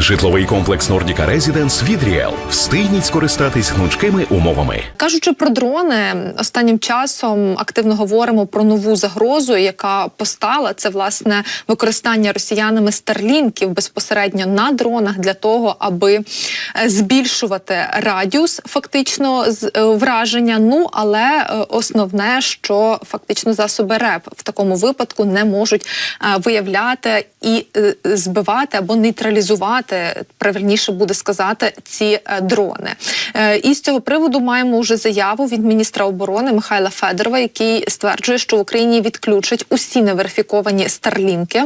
Житловий комплекс Нордіка Резіденс від Ріел. Встигніть скористатись гнучкими умовами. Кажучи про дрони, останнім часом активно говоримо про нову загрозу, яка постала. Це власне використання росіянами старлінків безпосередньо на дронах для того, аби е, збільшувати радіус фактично е, враження. Ну але е, основне, що фактично засоби РЕП в такому випадку не можуть виявляти і збивати або нейтралізувати, правильніше буде сказати, ці е, дрони. Е, І з цього приводу маємо вже заяву від міністра оборони Михайла Федорова, який стверджує, що в Україні відключать усі неверифіковані старлінки.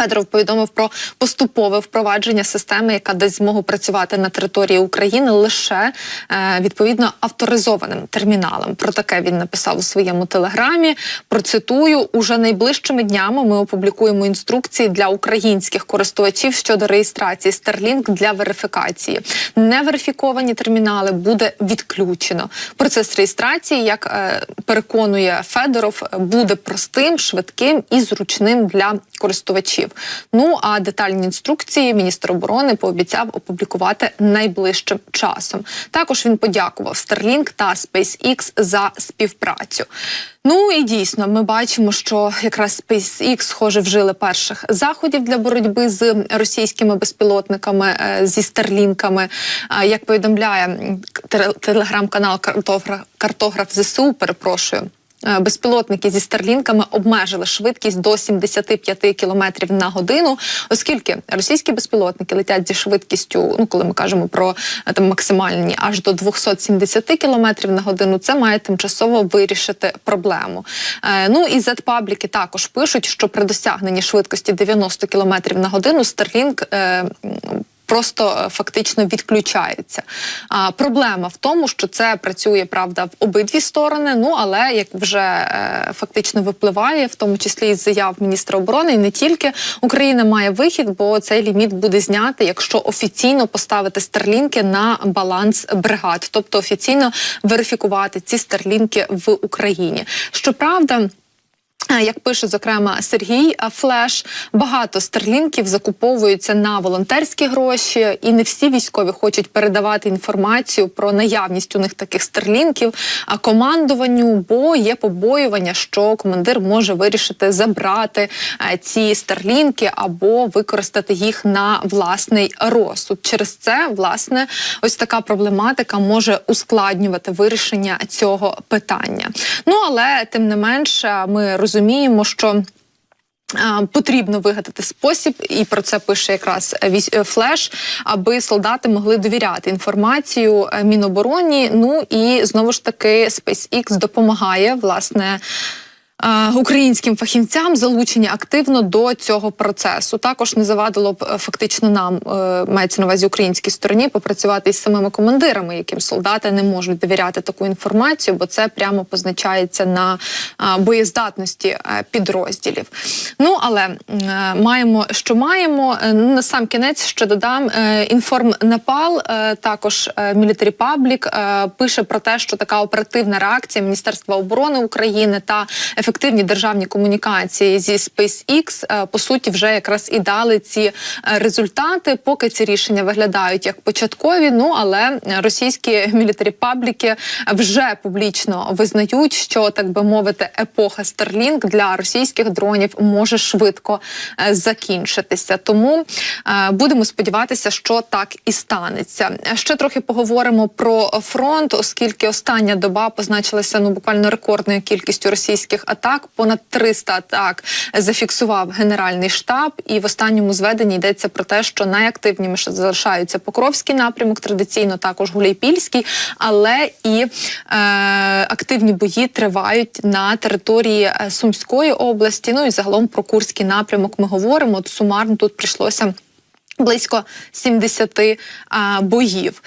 Федоров повідомив про поступове впровадження системи, яка дасть змогу працювати на території України лише е, відповідно авторизованим терміналом. Про таке він написав у своєму телеграмі. Процитую уже найближчими днями. Ми опублікуємо інструкції для українських користувачів щодо реєстрації Starlink для верифікації. Неверифіковані термінали буде відключено. Процес реєстрації, як е, переконує Федоров, буде простим, швидким і зручним для користувачів. Ну а детальні інструкції міністр оборони пообіцяв опублікувати найближчим часом. Також він подякував Starlink та SpaceX за співпрацю. Ну і дійсно, ми бачимо, що якраз SpaceX, схоже, вжили перших заходів для боротьби з російськими безпілотниками е, зі старлінками. Як повідомляє телеграм-канал Картограф, Картограф ЗСУ, перепрошую. Е, Безпілотники зі старлінками обмежили швидкість до 75 км на годину, оскільки російські безпілотники летять зі швидкістю, ну коли ми кажемо про е, там максимальні аж до 270 км на годину, це має тимчасово вирішити проблему. Е, ну і Z-пабліки також пишуть, що при досягненні швидкості 90 км на годину Starlink е, просто е, фактично відключаються. А проблема в тому, що це працює правда в обидві сторони. Ну але як вже е, фактично випливає, в тому числі із заяв міністра оборони, і не тільки Україна має вихід, бо цей ліміт буде знятий, якщо офіційно поставити старлінки на баланс бригад, тобто офіційно верифікувати ці старлінки в Україні. Щоправда. Е, Як пише зокрема Сергій е, Флеш, багато старлінків закуповуються на волонтерські гроші, і не всі військові хочуть передавати інформацію про наявність у них таких старлінків а командуванню, бо є побоювання, що командир може вирішити забрати е, ці старлінки або використати їх на власний розсуд. Через це власне ось така проблематика може ускладнювати вирішення цього питання. Ну але тим не менше, ми розуміємо, що. Потрібно вигадати спосіб, і про це пише якраз е, флеш, аби солдати могли довіряти інформацію е, Мінобороні. Ну і знову ж таки SpaceX допомагає власне. Е, Українським фахівцям залучені активно до цього процесу. Також не завадило б е, фактично нам е, мається на увазі українській стороні попрацювати із самими командирами, яким солдати не можуть довіряти таку інформацію, бо це прямо позначається на боєздатності підрозділів. Ну але маємо, що маємо. Ну, На сам кінець ще додам інформнепал, е, також Military Public пише про те, що така оперативна реакція Міністерства оборони України та ефективні державні комунікації зі SpaceX е, по суті вже якраз і дали ці е, результати. Поки ці рішення виглядають як початкові. Ну але російські Military Public вже публічно визнають, що так би мовити, епоха Starlink для російських дронів може швидко е, закінчитися. Тому будемо сподіватися, що так і станеться. Ще трохи поговоримо про фронт, оскільки остання доба позначилася ну буквально рекордною кількістю російських атак. Понад 300 атак зафіксував генеральний штаб. І в останньому зведенні йдеться про те, що найактивніше залишаються Покровський напрямок, традиційно також Гуляйпільський, але і е, активні бої тривають на території е, Сумської області. Ну і загалом про Курський напрямок ми говоримо. От сумарно тут прийшлося близько 70 а, боїв.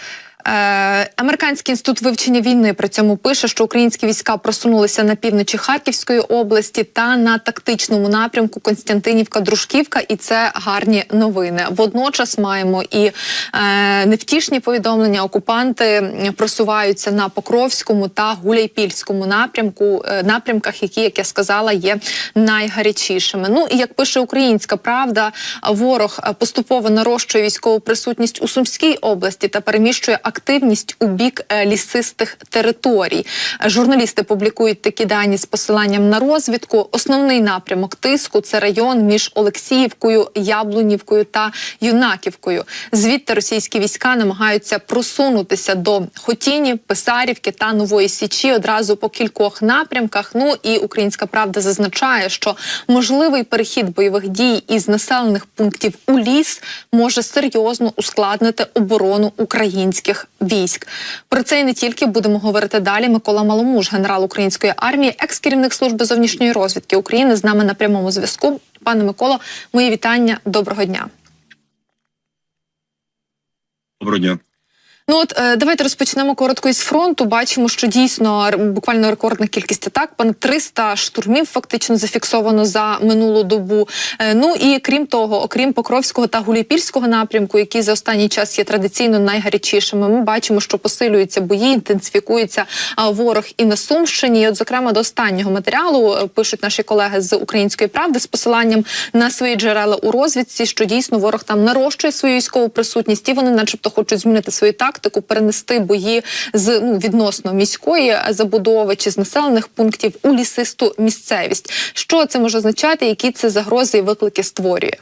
Е, Американський інститут вивчення війни при цьому пише, що українські війська просунулися на півночі Харківської області та на тактичному напрямку Константинівка-Дружківка, і це гарні новини. Водночас маємо і е, невтішні повідомлення. Окупанти просуваються на Покровському та Гуляйпільському напрямку, е, напрямках, які, як я сказала, є найгарячішими. Ну і як пише Українська Правда, ворог поступово нарощує військову присутність у Сумській області та переміщує активність у бік е, лісистих територій. Журналісти публікують такі дані з посиланням на розвідку. Основний напрямок тиску це район між Олексіївкою, Яблунівкою та Юнаківкою. Звідти російські війська намагаються просунутися до Хотіні, Писарівки та Нової Січі одразу по кількох напрямках. Ну і Українська Правда зазначає, що можливий перехід бойових дій із населених пунктів у ліс може серйозно ускладнити оборону українських військ. Про це і не тільки будемо говорити далі. Микола Маломуж, генерал української армії, екс-керівник служби зовнішньої розвідки України, з нами на прямому зв'язку. Пане Миколо, мої вітання. Доброго дня. Доброго дня. Ну от е, давайте розпочнемо коротко із фронту. Бачимо, що дійсно буквально рекордна кількість атак. Понад 300 штурмів фактично зафіксовано за минулу добу. Е, ну і крім того, окрім Покровського та Гуліпільського напрямку, які за останній час є традиційно найгарячішими, ми бачимо, що посилюються бої, інтенсифікується ворог і на Сумщині. І от, зокрема, до останнього матеріалу е, пишуть наші колеги з української правди з посиланням на свої джерела у розвідці, що дійсно ворог там нарощує свою військову присутність, і вони, начебто, хочуть змінити свою тактику, перенести бої з ну відносно міської забудови чи з населених пунктів у лісисту місцевість. Що це може означати? Які це загрози і виклики створює?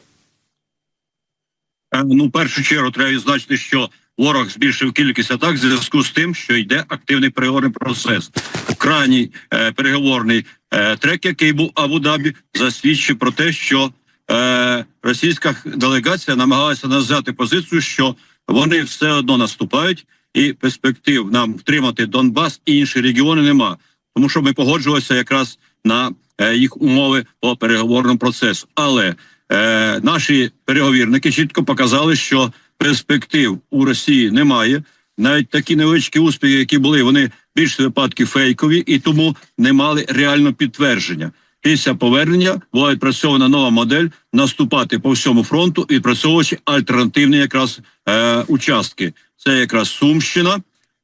Е, Ну, в першу чергу треба відзначити, що ворог збільшив кількість атак в зв'язку з тим, що йде активний переговорний процес. Крайній е, переговорний е, трек, який був в Абу-Дабі, засвідчив про те, що е, російська делегація намагалася навзяти позицію, що вони все одно наступають, і перспектив нам втримати Донбас і інші регіони нема. Тому що ми погоджувалися якраз на е, їх умови по переговорному процесу. Але е, наші переговірники чітко показали, що перспектив у Росії немає. Навіть такі невеличкі успіхи, які були, вони більш випадки фейкові і тому не мали реального підтвердження. Після повернення була відпрацьована нова модель наступати по всьому фронту, відпрацьовуючи альтернативні якраз е, участки. Це якраз Сумщина,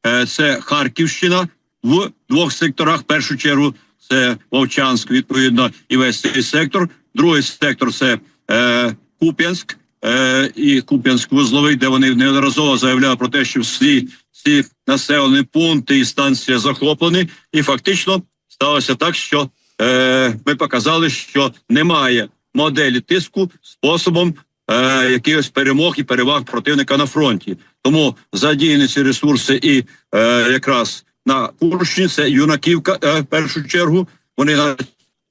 е, це Харківщина в двох секторах. В першу чергу це Вовчанськ, відповідно, і весь цей сектор. Другий сектор це е, Куп'янськ е, і Куп'янськ вузловий, де вони неодноразово заявляли про те, що всі ці населені пункти і станції захоплені, і фактично сталося так, що е, ми показали, що немає моделі тиску способом е, якихось перемог і переваг противника на фронті. Тому задіяні ці ресурси і е, якраз на Курщині це юнаківка е, в першу чергу. Вони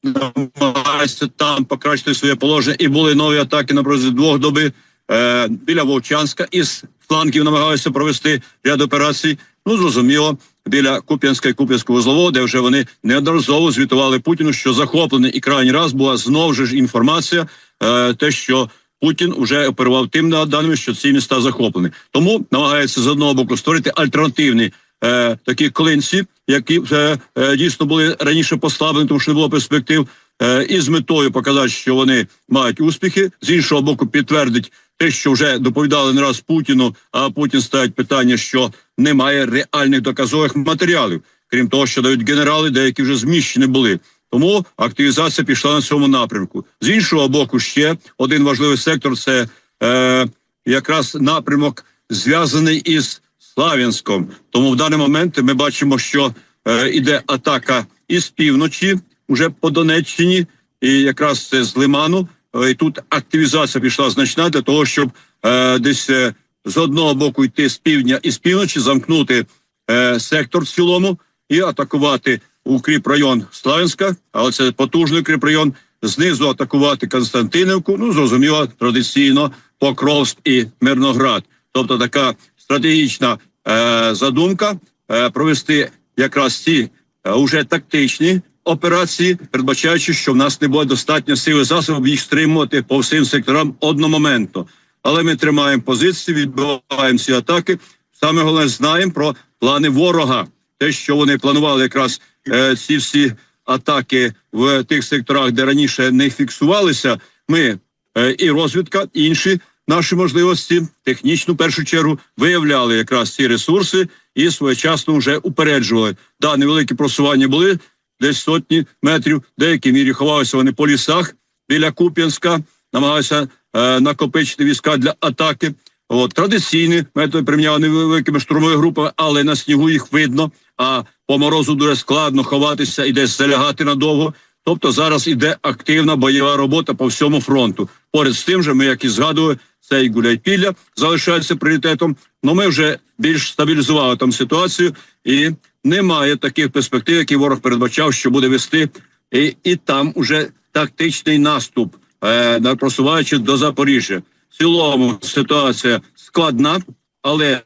намагаються там покращити своє положення, і були нові атаки на протязі двох доби е, біля Вовчанська. Із флангів намагалися провести ряд операцій. Ну зрозуміло, біля Куп'янська і Куп'янського вузлового, де вже вони неодноразово звітували Путіну, що захоплений і крайній раз була знову ж інформація, е, те, що Путін вже оперував тим даними, що ці міста захоплені. Тому намагається з одного боку створити альтернативні е, такі клинці, які е, е, дійсно були раніше послаблені, тому що не було перспектив, е, і з метою показати, що вони мають успіхи. З іншого боку, підтвердить те, що вже доповідали не раз Путіну. А Путін ставить питання, що немає реальних доказових матеріалів, крім того, що дають генерали, деякі вже зміщені були. Тому активізація пішла на цьому напрямку. З іншого боку, ще один важливий сектор це е, якраз напрямок зв'язаний із Слав'янськом. Тому в даний момент ми бачимо, що е, іде атака із півночі, уже по Донеччині, і якраз це з Лиману. Е, і тут активізація пішла значна для того, щоб е, десь е, з одного боку йти з півдня і з півночі, замкнути е, сектор в цілому і атакувати укріпрайон Славянська, але це потужний укріпрайон. Знизу атакувати Константинівку. Ну зрозуміло, традиційно Покровськ і Мирноград. Тобто така стратегічна е, задумка е, провести якраз ці е, уже тактичні операції, передбачаючи, що в нас не буде достатньо сили засобів їх стримувати по всім секторам одномоментно. Але ми тримаємо позиції, відбиваємо ці атаки. саме головне знаємо про плани ворога. Те, що вони планували якраз е, ці всі атаки в тих секторах, де раніше не фіксувалися. Ми е, і розвідка, і інші наші можливості, технічну в першу чергу, виявляли якраз ці ресурси і своєчасно вже упереджували. Да, невеликі просування були десь сотні метрів, в деякій мірі ховалися вони по лісах біля Куп'янська, намагалися е, накопичити війська для атаки. От традиційні методи приміняли невеликими штурмовими групами, але на снігу їх видно. А по морозу дуже складно ховатися і десь залягати надовго. Тобто зараз іде активна бойова робота по всьому фронту. Поряд з тим же, ми, як і згадували, це і Гуляйпілля залишається пріоритетом. але ми вже більш стабілізували там ситуацію, і немає таких перспектив, які ворог передбачав, що буде вести. І, і там уже тактичний наступ, е, просуваючи до Запоріжжя. В цілому ситуація складна, але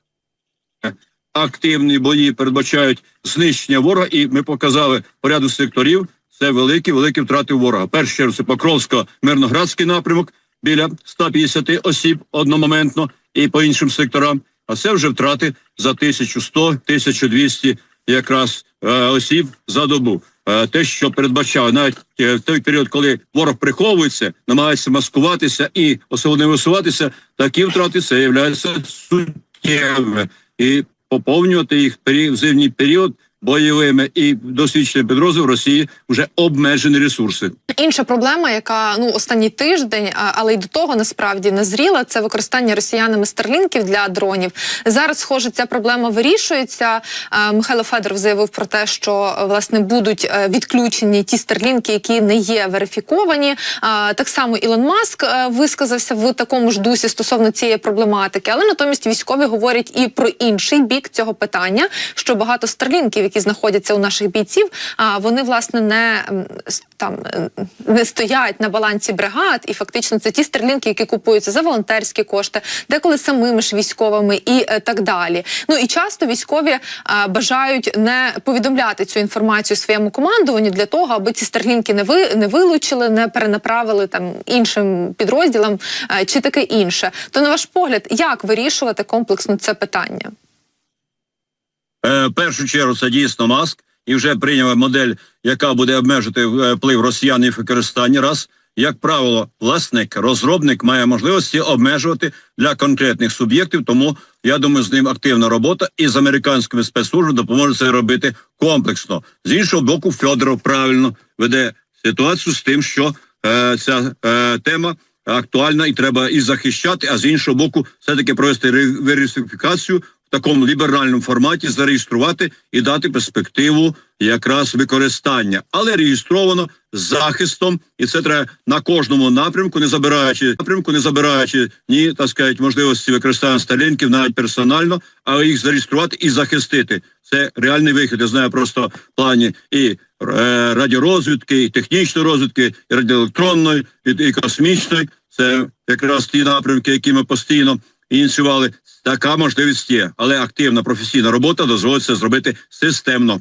активні бої передбачають знищення ворога, і ми показали поряду секторів. Це великі, великі втрати ворога. Першу чергу це Покровсько-Мирноградський напрямок біля 150 осіб одномоментно і по іншим секторам. А це вже втрати за 1100-1200 якраз е, осіб за добу. Е, те, що передбачав навіть е, в той період, коли ворог приховується, намагається маскуватися і особливо висуватися, такі втрати це є суттєвими. І поповнювати їх в зимній період бойовими і досвідченими підрозділів Росії вже обмежені ресурси. Інша проблема, яка ну останній тиждень, але й до того насправді назріла, це використання росіянами старлінків для дронів. Зараз, схоже, ця проблема вирішується. Михайло Федоров заявив про те, що власне будуть е, відключені ті старлінки, які не є верифіковані. Так само Ілон Маск е, висказався в такому ж дусі стосовно цієї проблематики, але натомість військові говорять і про інший бік цього питання, що багато старлінків, які знаходяться у наших бійців, а вони власне не там е, не стоять на балансі бригад, і фактично це ті старлінки, які купуються за волонтерські кошти, деколи самими ж військовими і е, так далі. Ну і часто військові бажають не повідомляти цю інформацію своєму командуванню для того, аби ці старлінки не ви не вилучили, не перенаправили там іншим підрозділам е, чи таке інше. То на ваш погляд, як вирішувати комплексно це питання? Е, першу чергу це дійсно маск, і вже прийняли модель, яка буде обмежити е, вплив росіян і використання. Раз як правило, власник, розробник має можливості обмежувати для конкретних суб'єктів. Тому я думаю, з ним активна робота і з американськими спецслужбами допоможе це робити комплексно. З іншого боку, Федоров правильно веде ситуацію з тим, що е, ця е, тема актуальна і треба і захищати. А з іншого боку, все таки провести верифікацію такому ліберальному форматі, зареєструвати і дати перспективу якраз використання, але реєстровано захистом, і це треба на кожному напрямку, не забираючи напрямку, не забираючи ні так сказати, можливості використання сталінків, навіть персонально, але їх зареєструвати і захистити. Це реальний вихід. Я знаю просто в плані і е, радіорозвідки, і технічної розвідки, і радіоелектронної, і, і космічної. Це якраз ті напрямки, які ми постійно ініціювали. Така можливість є, але активна професійна робота дозволить це зробити системно.